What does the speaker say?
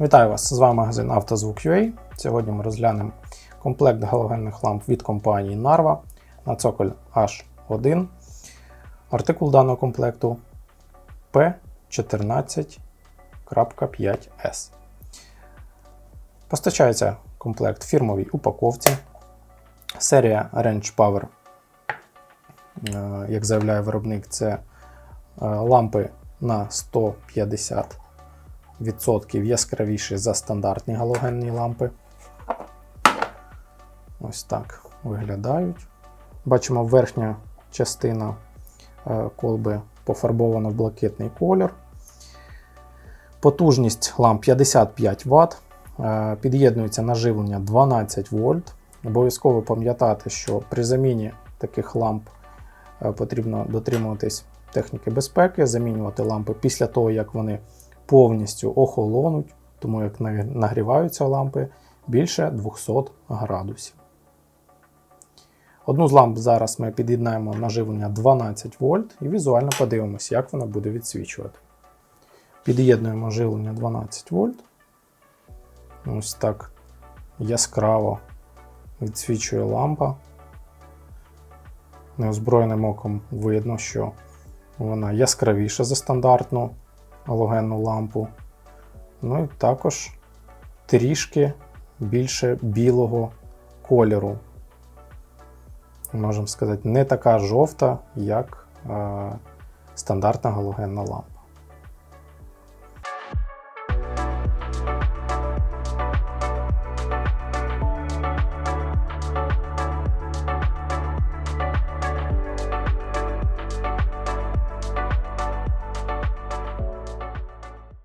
Вітаю вас! З вами магазин «Автозвук.UA». Сьогодні ми розглянемо комплект галогенних ламп від компанії Narva на цоколь H1. Артикул даного комплекту P14.5S. Постачається комплект в фірмовій упаковці. Серія Range Power, е, як заявляє виробник, це е, лампи на 150 відсотків яскравіші за стандартні галогенні лампи. Ось так виглядають. Бачимо, верхня частина е, колби пофарбована в блакитний колір. Потужність ламп 55 Вт. Е, Під'єднується на живлення 12 вольт. Обов'язково пам'ятати, що при заміні таких ламп е, потрібно дотримуватись техніки безпеки, замінювати лампи після того, як вони повністю охолонуть, тому як нагріваються лампи більше 200 градусів. Одну з ламп зараз ми під'єднаємо на живлення 12 вольт і візуально подивимося, як вона буде відсвічувати. Під'єднуємо живлення 12 вольт. Ось так яскраво відсвічує лампа. Неозброєним оком видно, що вона яскравіша за стандартну галогенну лампу. Ну і також трішки більше білого кольору. Можемо сказати, не така жовта, як е, стандартна галогенна лампа.